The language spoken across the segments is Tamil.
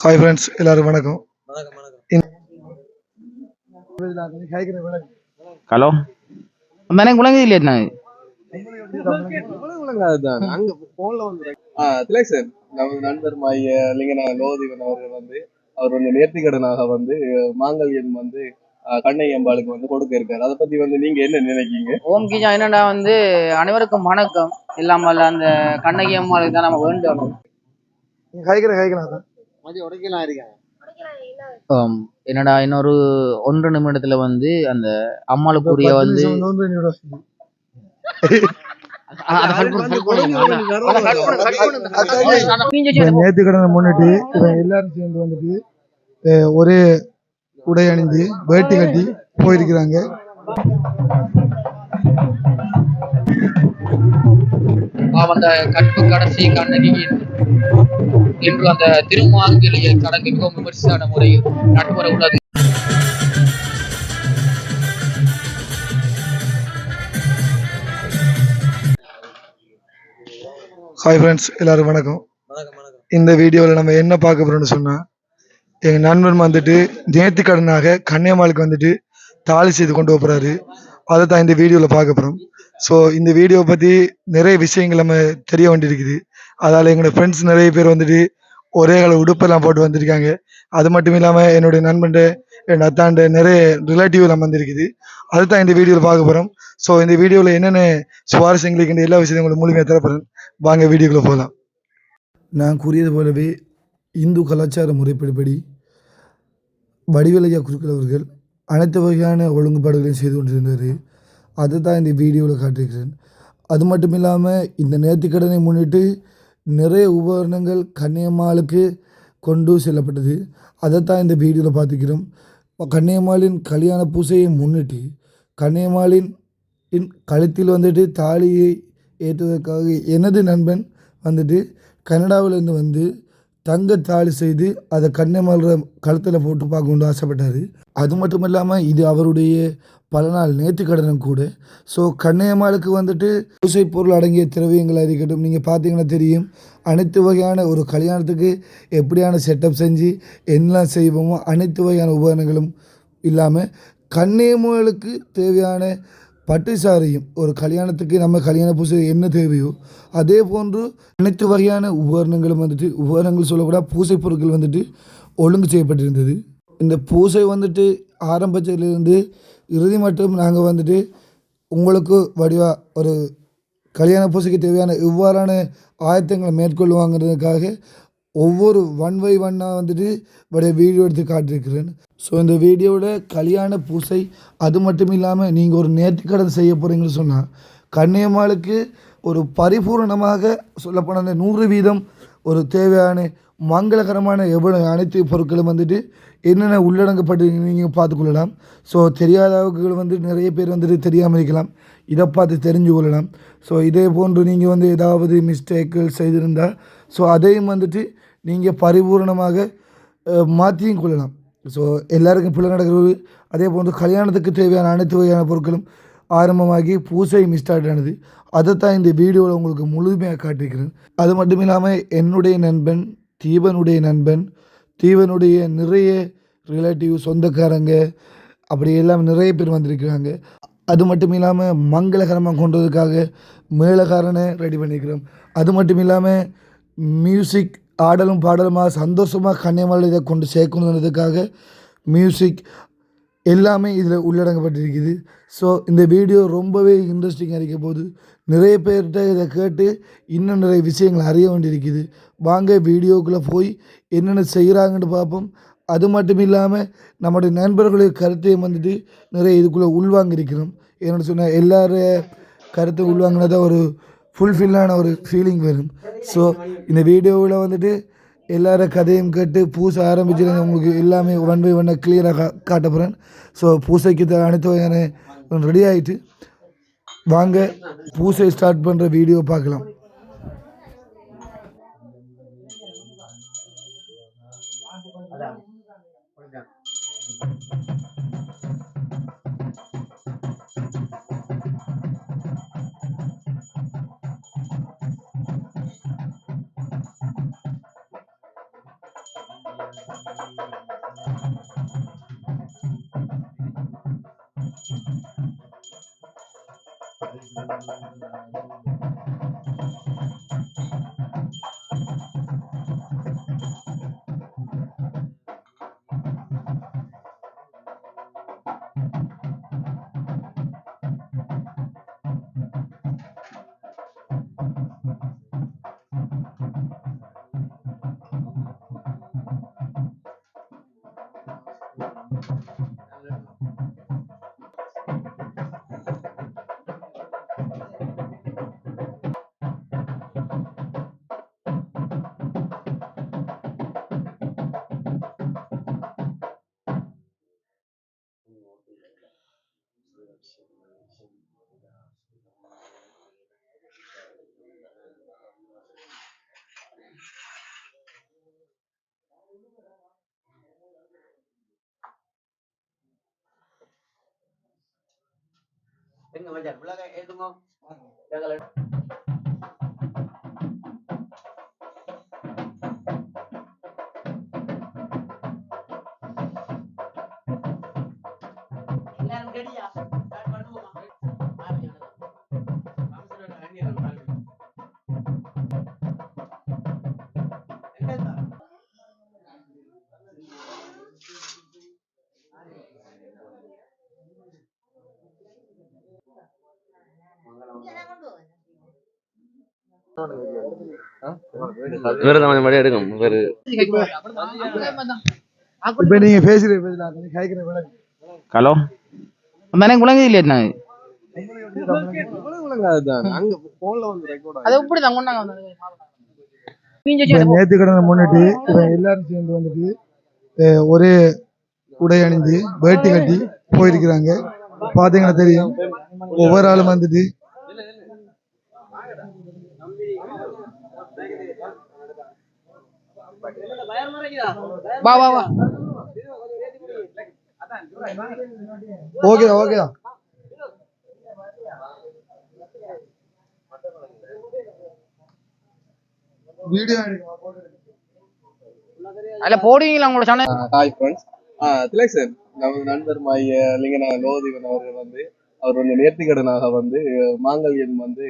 ஹாய் ஃப்ரெண்ட்ஸ் எல்லாரும் வணக்கம். வணக்கம் வணக்கம். ஹலோ મને குழந்தை இல்லையா நான் அங்க போன்ல வந்து திலேக் சார் நமது நண்பர் மாய லிங்கன லோதிவன் அவர்கள் வந்து அவர் வந்து நேர்த்திக்கடனாக வந்து மாங்கல்யம் வந்து அஹ், கண்ணகி அம்பாளுக்கு வந்து கொடுக்க இருக்காரு. அதை பத்தி வந்து நீங்க என்ன நினைக்கீங்க ஓம் கிஜா என்னடா வந்து அனைவருக்கும் வணக்கம். இல்லாமல் அந்த கண்ணகி அம்மாளுக்கு தான் நம்ம வேண்டணும் ஹைக்கலாம் ஆம், என்னடா இன்னொரு ஒன்று நிமிடத்துல வந்து அந்த அம்மாளுக்குரிய வந்து. நேற்று கடனை முன்னிட்டு இவன் எல்லாரும் சேர்ந்து வந்துட்டு ஒரே உடை அணிந்து வேட்டி கட்டி போயிருக்கிறாங்க. அந்த கற்பு கடைசி கண்ணகி என்று அந்த திருமாங்கலிய சடங்கு மிகவும் விமர்சையான முறையில் நடைபெற உள்ளது ஹாய் ஃப்ரெண்ட்ஸ் எல்லாரும் வணக்கம். இந்த வீடியோவில் நம்ம என்ன பார்க்க போறோம்னு சொன்னா எங்க நண்பன் வந்துட்டு நேர்த்தி கடனாக கன்னியம்மாளுக்கு வந்துட்டு தாலி செய்து கொண்டு போறாரு. அதை தான் இந்த வீடியோவில் பார்க்க போறோம். ஸோ இந்த வீடியோ பற்றி நிறைய விஷயங்கள் நம்ம தெரிய வேண்டியிருக்குது. அதால் எங்களோட ஃப்ரெண்ட்ஸ் நிறைய பேர் வந்துட்டு ஒரே கால உடுப்பெல்லாம் போட்டு வந்திருக்காங்க. அது மட்டும் இல்லாமல் என்னுடைய நண்பன்ட என் அத்தாண்ட நிறைய ரிலேட்டிவ் எல்லாம் வந்திருக்குது. அதுதான் இந்த வீடியோவில் பார்க்க போகிறோம் ஸோ இந்த வீடியோவில் என்னென்ன சுவாரஸ்யங்களுக்கு எல்லா விஷயத்தையும் உங்களுக்கு முழுமையாக தரப்படுறேன் வாங்க வீடியோக்குள்ளே போகலாம் நான் கூறியது போலவே இந்து கலாச்சார முறைப்படிப்படி வடிவலையா குருக்கள் அவர்கள் அனைத்து வகையான ஒழுங்குபாடுகளையும் செய்து கொண்டிருந்தார் அதை தான் இந்த வீடியோவில் காட்டியிருக்கிறேன். அது மட்டும் இல்லாமல் இந்த நேர்த்திக்கடனை முன்னிட்டு நிறைய உபகரணங்கள் கன்னியம்மாளுக்கு கொண்டு செல்லப்பட்டது. அதை தான் இந்த வீடியோவில் பார்த்துக்கிறோம் கன்னியம்மாளின் கல்யாண பூசையை முன்னிட்டு கன்னியம்மாளின் இன் கழுத்தில் வந்துட்டு தாலியை ஏற்றுவதற்காக எனது நண்பன் வந்துட்டு கனடாவிலேருந்து வந்து தங்க தாலி செய்து அதை கன்னியம்மாள கழுத்தில் போட்டு பார்க்கணுன்னு ஆசைப்பட்டார். அது மட்டும் இல்லாமல் இது அவருடைய பல நாள் நேர்த்திக்கடனும் கூட. ஸோ கண்ணையம்மாளுக்கு வந்துட்டு பூசை பொருள் அடங்கிய திரவியங்களாக இருக்கட்டும் நீங்கள் பார்த்தீங்கன்னா தெரியும் அனைத்து வகையான ஒரு கல்யாணத்துக்கு எப்படியான செட்டப் செஞ்சு என்னெல்லாம் செய்வோமோ அனைத்து வகையான உபகரணங்களும் இல்லாமல் கண்ணியம்மாளுக்கு தேவையான பட்டு சாரியும் ஒரு கல்யாணத்துக்கு நம்ம கல்யாண பூசை என்ன தேவையோ அதே போன்று அனைத்து வகையான உபகரணங்களும் வந்துட்டு உபகரணங்கள் சொல்லக்கூடாது பூசை பொருட்கள் வந்துட்டு ஒழுங்கு செய்யப்பட்டிருந்தது. இந்த பூசை வந்துட்டு ஆரம்பத்திலிருந்து இறுதி மட்டும் நாங்கள் வந்துட்டு உங்களுக்கு வடிவா ஒரு கல்யாண பூசைக்கு தேவையான இவ்வாறான ஆயத்தங்களை மேற்கொள்வாங்கிறதுக்காக ஒவ்வொரு ஒன் பை ஒன்னாக வந்துட்டு உடைய வீடியோ எடுத்து காட்டியிருக்கிறேன். ஸோ இந்த வீடியோவோட கல்யாண பூசை அது மட்டும் இல்லாமல் நீங்கள் ஒரு நேர்த்திக்கடன் செய்ய போகிறீங்கன்னு சொன்னால் கண்ணியம்மாளுக்கு ஒரு பரிபூரணமாக சொல்லப்போன அந்த நூறு வீதம் ஒரு தேவையான மங்களகரமான எவ்வளவு அனைத்து பொருட்களும் வந்துட்டு என்னென்ன உள்ளடங்கப்பட்டு நீங்கள் பார்த்துக்கொள்ளலாம் ஸோ தெரியாதவர்கள் வந்து நிறைய பேர் வந்துட்டு தெரியாமல் இருக்கலாம். இதை பார்த்து தெரிஞ்சு கொள்ளலாம். ஸோ இதே போன்று நீங்கள் வந்து ஏதாவது மிஸ்டேக்குகள் செய்திருந்தால் ஸோ அதையும் வந்துட்டு நீங்கள் பரிபூரணமாக மாற்றியும் கொள்ளலாம். ஸோ எல்லாருக்கும் பிள்ளை நடக்கிறது அதே போன்று கல்யாணத்துக்கு தேவையான அனைத்து வகையான பொருட்களும் ஆரம்பமாகி பூசை மிஸ்டார்ட் ஆனது அதைத்தான் இந்த வீடியோவில் உங்களுக்கு முழுமையாக காட்டியிருக்கிறேன். அது மட்டும் இல்லாமல் என்னுடைய நண்பன் தீபனுடைய நண்பன் தீவனுடைய நிறைய ரிலேட்டிவ் சொந்தக்காரங்க அப்படி எல்லாம் நிறைய பேர் வந்திருக்கிறாங்க. அது மட்டும் இல்லாமல் மங்களகரமாக கொண்டதுக்காக மேளகாரனை ரெடி பண்ணிக்கிறோம். அது மட்டும் இல்லாமல் மியூசிக் ஆடலும் பாடலுமாக சந்தோஷமாக கன்னியமலை இதை கொண்டு சேர்க்கணுன்றதுக்காக மியூசிக் எல்லாமே இதில் உள்ளடங்கப்பட்டிருக்குது. ஸோ இந்த வீடியோ ரொம்பவே இன்ட்ரெஸ்டிங்காக இருக்க போது நிறைய பேர்கிட்ட இதை கேட்டு இன்னும் நிறைய விஷயங்கள் அறிய வேண்டியிருக்குது. வாங்க வீடியோக்குள்ளே போய் என்னென்ன செய்கிறாங்கன்னு பார்ப்போம். அது மட்டும் இல்லாமல் நம்முடைய நண்பர்களுடைய கருத்தையும் வந்துட்டு நிறைய இதுக்குள்ளே உள்வாங்கியிருக்கிறோம். என்னோட சொன்ன எல்லார கருத்தை உள்வாங்கினதான் ஒரு ஃபுல்ஃபில்லான ஒரு ஃபீலிங் வரும். ஸோ இந்த வீடியோவில் வந்துட்டு எல்லாரும் கதையும் கேட்டு பூசை ஆரம்பிச்சிருங்க. உங்களுக்கு எல்லாமே ஒன் பை ஒன்னை கிளியராக கா காட்ட போகிறேன் ஸோ பூசைக்கு அனைத்து வகையான ரெடி ஆகிட்டு வாங்க பூசை ஸ்டார்ட் பண்ணுற வீடியோ பார்க்கலாம். Thank you. Thank you. விலக ஏத்துங்க எங்களை எல்லாரும் கொஞ்சம் மணி எடுக்கும் வேறு இப்போ பேசலாம் கேட்குற விட ஹலோ? எனக்கு விளங்குது இல்லையா நான். அங்க போன்ல வந்து ரெக்கார்ட் அது எப்படி தான் கொண்டாங்க நேற்று கடனை முன்னிட்டு எல்லாரும் சேர்ந்து வந்துட்டு ஒரே உடை அணிந்து வேட்டி கட்டி போயிருக்கிறாங்க. பார்த்தீங்கன்னா தெரியும். ஒவ்வொரு ஆளும் வந்துட்டு வா வா வா. Okay okay. வீடியோ அதுல போடுவீங்களா உங்களோட channel hi friends Tilak sir நமது நண்பர் மாய லிங்கன லோதிவன் அவர்கள் வந்து அவர் வந்து நேர்த்திக்கடனாக வந்து மாங்கல்யம் வந்து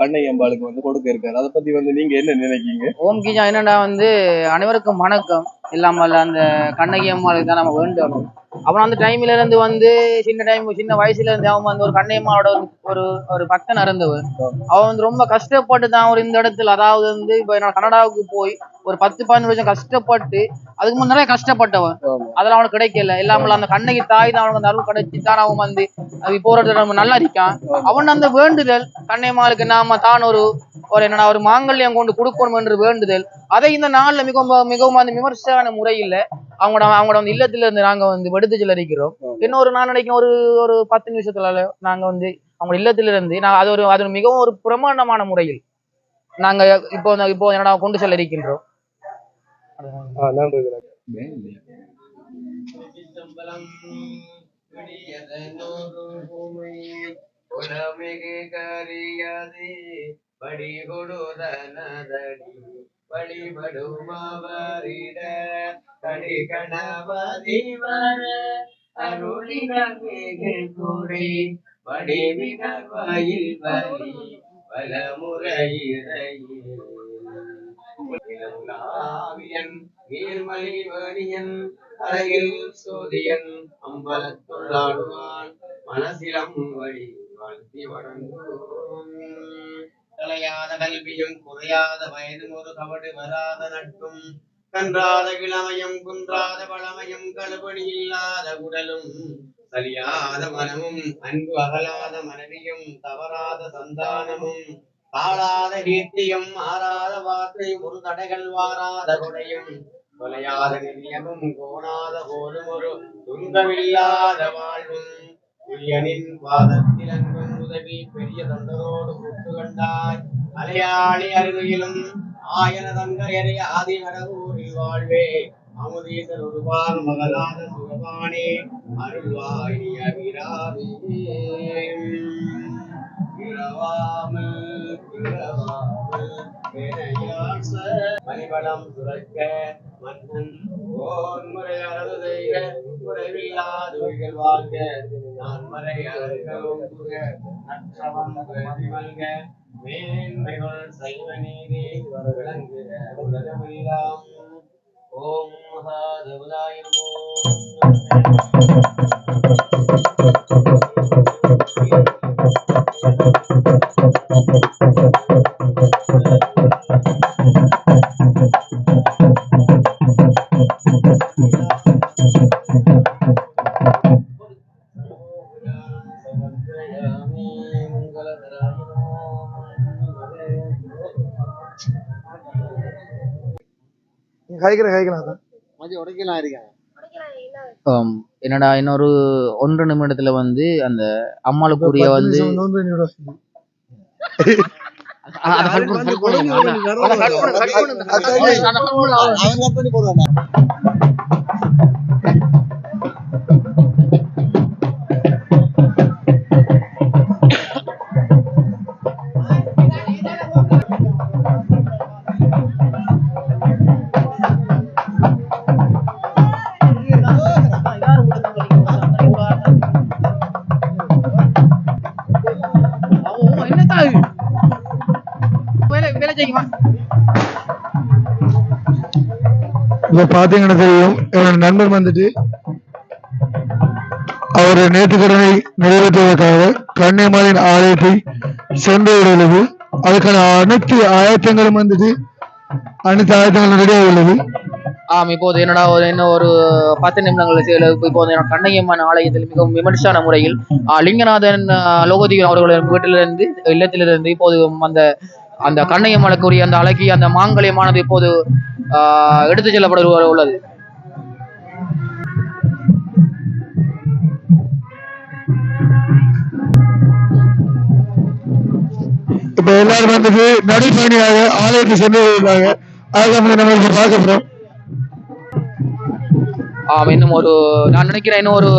கண்ணை அம்பாளுக்கு வந்து கொடுக்க இருக்காரு. அதை பத்தி வந்து நீங்க என்ன நினைக்கீங்க ஓம் கிஜா என்னடா வந்து அனைவருக்கும் வணக்கம். இல்லாமல் அந்த கண்ணகி அம்மாளுக்கு தான் நம்ம வேண்டணும் அப்புறம் அந்த டைம்ல இருந்து வந்து சின்ன டைம் சின்ன வயசுல இருந்து அவன் வந்து ஒரு கண்ணையம்மாவோட ஒரு ஒரு ஒரு பக்தன் இருந்தவன் அவன் வந்து ரொம்ப கஷ்டப்பட்டு தான் ஒரு இந்த இடத்துல அதாவது வந்து இப்போ நான் கனடாவுக்கு போய் ஒரு பத்து பதினஞ்சு வருஷம் கஷ்டப்பட்டு அதுக்கு முன்னாடி நிறைய கஷ்டப்பட்டவன். அதெல்லாம் அவனுக்கு கிடைக்கல. இல்லாமல் அந்த கண்ணகி தாய் தான் அவனுக்கு அந்த அருள் கிடைச்சி தான் அவன் வந்து அது இப்போ நம்ம நல்லா இருக்கான். அவன் அந்த வேண்டுதல் கண்ணையம்மாளுக்கு நாம தான் ஒரு ஒரு என்னடா ஒரு மாங்கல்யம் கொண்டு கொடுக்கணும் என்று வேண்டுதல் அதை இந்த நாள்ல மிகவும் மிகவும் அந்த விமர்சன முறையில் அவங்களோட அவங்களோட வந்து இல்லத்துல இருந்து நாங்க வந்து வெடுத்து செல்லரிக்கிறோம். இன்னொரு நான் நினைக்கிறேன் ஒரு ஒரு பத்து நிமிஷத்துல நாங்க வந்து அவங்க இல்லத்துல இருந்து நான் அது ஒரு அது ஒரு மிகவும் ஒரு பிரமாண்டமான முறையில் நாங்க இப்போ இப்போ என்னடா கொண்டு செல்ல இருக்கின்றோம் நன்றி உலமிகு கரியாதே படி கொடுதனதடி வழிபடுமவரிட கடி கணபதி வடிவினர் வாயில் வலி வலமுறையிறையின் நீர்மலி வணியன் சோதியன் அம்பலத்துள்ளாடுவான். மனசிலம் வழி வாழ்த்தி வணங்குவோம் கலையாத கல்வியும் குறையாத வயதும் ஒரு கவடு வராத நட்பும். கன்றாத கிழமையும் குன்றாத பழமையும் கழுபடி இல்லாத உடலும். சரியாத மனமும் அன்பு அகலாத மனைவியும் தவறாத சந்தானமும். தாழாத கீர்த்தியும் மாறாத வார்த்தையும் ஒரு தடைகள் வாராத கொடையும் கொலையாத நிதியமும் கோணாத போலும் ஒரு துன்பமில்லாத வாழ்வும். துரியனின் பாதத்தில் அன்பும் உதவி பெரிய தொண்டரோடு கூட்டு கண்டாய். மலையாளி அருகிலும் ஆயன தங்கரை ஆதி வரவூரில் வாழ்வே. அமுதீசர் ஒருவார் மகளாத சுகபானே அருள்வாய் அபிராமி. பிறவாமல் பிறவாமல் வினையாச துறக்க மன்னன் ஓர் முறை அரசு செய்க முறைவில்லாதுகள் வாழ்க. நான் மறை அறுக்கவும் நற்றவம் மல்க. மேன்மைகள் சைவ நீதி விளங்குக உலகமெல்லாம். ஓம் மகாதேவதாய நமோ என்னடா இன்னொரு ஒன்று நிமிடத்துல வந்து அந்த அம்மாளுக்குரிய வந்து அ- இப்ப பார்த்தீங்கன்னா தெரியும். என்னோட நண்பர் வந்துட்டு அவர் நேற்றுக்கடனை நிறைவேற்றுவதற்காக கன்னியம்மாளின் ஆலயத்தை சென்று உள்ளது அதுக்கான அனைத்து ஆயத்தங்களும் வந்துட்டு அனைத்து ஆயத்தங்களும் ரெடியாக உள்ளது. ஆம் இப்போது என்னடா ஒரு இன்னும் ஒரு பத்து நிமிடங்கள் செயல இப்போது என்னோட கண்ணையம்மன் ஆலயத்தில் மிகவும் விமர்சையான முறையில் லிங்கநாதன் லோகதி லோகோதிகன் அவர்களின் வீட்டிலிருந்து இல்லத்திலிருந்து இப்போது அந்த அந்த கண்ணையம்மனுக்குரிய அந்த அழகி அந்த மாங்கல்யமானது இப்போது ஆ, எடுத்துச் செல்லப்பட உள்ளது. இப்ப எல்லாரும் வந்துட்டு நடைபயணியாக ஆலயத்தை சென்று அதுதான் நம்ம இப்ப பார்க்க போறோம். ஆம் இன்னும் ஒரு நான் நினைக்கிறேன் இன்னும் ஒரு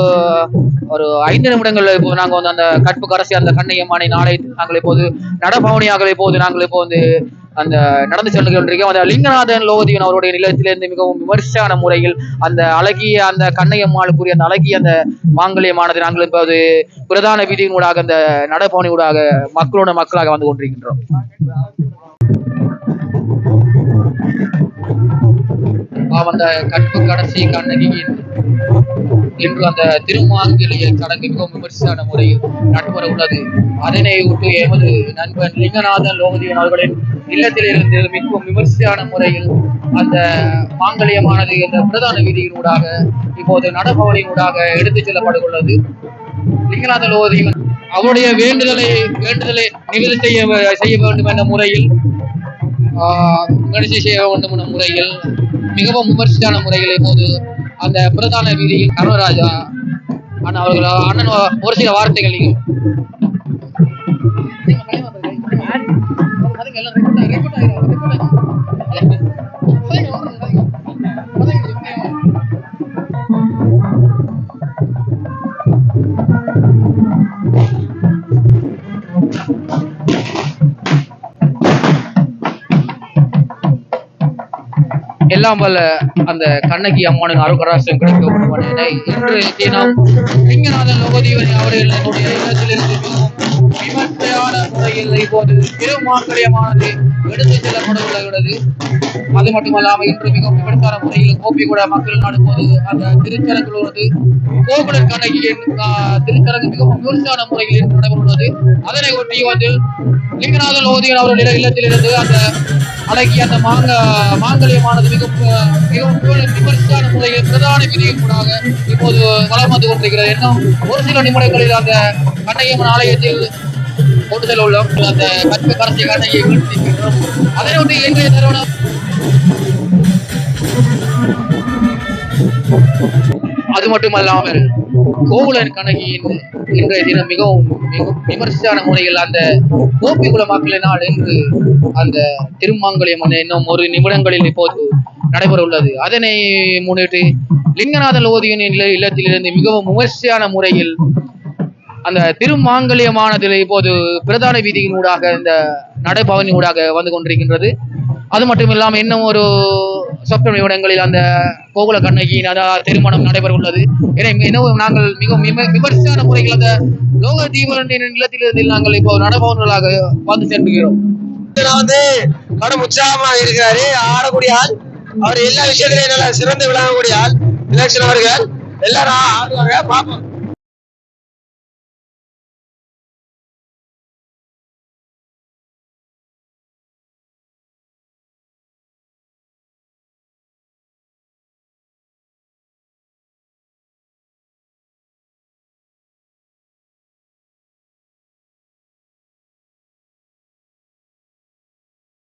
ஒரு ஐந்து நிமிடங்கள் இப்போ நாங்கள் வந்து அந்த கற்பு கரசி அந்த கண்ணையம்மானை நாளை நாங்கள் இப்போது நடபவனியாக இப்போது நாங்கள் இப்போ வந்து அந்த நடந்து சென்று கொண்டிருக்கோம் அந்த லிங்கநாதன் லோகதியன் அவருடைய நிலத்திலிருந்து மிகவும் விமர்சையான முறையில் அந்த அழகிய அந்த கண்ணையம்மாளுக்குரிய அந்த அழகிய அந்த மாங்கல்யமானது நாங்கள் இப்போது பிரதான விதியின் ஊடாக அந்த நடபவனி ஊடாக மக்களோட மக்களாக வந்து கொண்டிருக்கின்றோம். அந்த கற்பு கடைசி கண்ணகியின் இன்று அந்த திருமாங்கலிய சடங்கு மிகவும் விமர்சையான முறையில் நடைபெற உள்ளது. அதனை விட்டு எமது நண்பன் லிங்கநாதன் லோகதியன் அவர்களின் இல்லத்திலிருந்து மிகவும் விமர்சையான முறையில் அந்த மாங்கல்யமானது என்ற பிரதான வீதியின் ஊடாக இப்போது நடபவனின் ஊடாக எடுத்துச் செல்லப்படுகிறது லிங்கநாத லிங்கநாதன் லோகதியன் அவருடைய வேண்டுதலை வேண்டுதலை நிவர்த்தி செய்ய செய்ய வேண்டும் என்ற முறையில் நிகழ்ச்சி செய்ய வேண்டும் என்ற முறையில் மிகவும் விமர்சையான முறையில் இப்போது அந்த பிரதான வீதியில் கருணராஜா அண்ணன் அவர்கள் அண்ணன் ஒரு சில வார்த்தைகள் எல்லாம் வல்ல அந்த கண்ணகி அம்மானுக்கு அருகராசம் கிடைக்க வேண்டும் என இன்று தினம் லிங்கநாதன் லோகதீவன் அவர்கள் என்னுடைய இல்லத்திலிருந்து விமர்சையான முறையில் இப்போது திருமாங்கலியமானது எடுத்துச் செல்லப்பட உள்ளது அது மட்டுமல்லாமல் இன்று மிகவும் விமர்சையான முறையில் கோபிகுட மக்கள் நாடு போது அந்த திருச்சரங்கில் கோகுலன் கோகுல கண்ணகியின் திருச்சரங்கு மிகவும் விமர்சையான முறையில் இன்று நடைபெறுள்ளது அதனை ஒட்டி வந்து லிங்கநாதன் லோகதீவன் அவர்கள் இல்லத்திலிருந்து அந்த அழகிய அந்த மாங்க மாங்கல்யமானது மிகவும் மிகவும் விமர்சையான முறையில் பிரதான விதியின் கூடாக இப்போது வளம் வந்து கொண்டிருக்கிறது இன்னும் ஒரு சில நிமிடங்களில் அந்த கண்ணையம்மன் ஆலயத்தில் கூடுதல் செல்ல உள்ளோம் அந்த கற்பு கரசி கண்ணையை அதனை ஒட்டி இயங்கிய நிறுவனம். அது மட்டுமல்லாமல் கோகுலன் கண்ணகியின் இன்றைய தினம் மிகவும் மிகவும் விமர்சையான முறையில் அந்த கோபிகுல மக்களினால் இன்று அந்த திருமாங்கலியம் இன்னும் ஒரு நிமிடங்களில் இப்போது நடைபெற உள்ளது அதனை முன்னிட்டு லிங்கநாதன் ஓதியின் இல்லத்திலிருந்து மிகவும் விமர்சையான முறையில் அந்த திருமாங்கல்யமானதில் இப்போது பிரதான வீதியின் ஊடாக இந்த நடைபவனி ஊடாக வந்து கொண்டிருக்கின்றது. அது மட்டும் இல்லாமல் இன்னும் ஒரு சொற்ப நிமிடங்களில் அந்த கோகுல கண்ணகியின் அதாவது திருமணம் நடைபெற உள்ளது எனவே இன்னும் நாங்கள் மிகவும் விமர்சையான முறையில் அந்த லோக தீபனின் நிலத்திலிருந்து நாங்கள் இப்போ நடைபவன்களாக வந்து சென்றுகிறோம். வந்து கடும் உற்சாகமா இருக்காரு ஆடக்கூடிய ஆள். அவர் எல்லா விஷயத்திலையும் நல்லா சிறந்து விளங்கக்கூடிய ஆள். இலக்ஷன் அவர்கள் எல்லாரும் ஆடுவாங்க பார்ப்போம்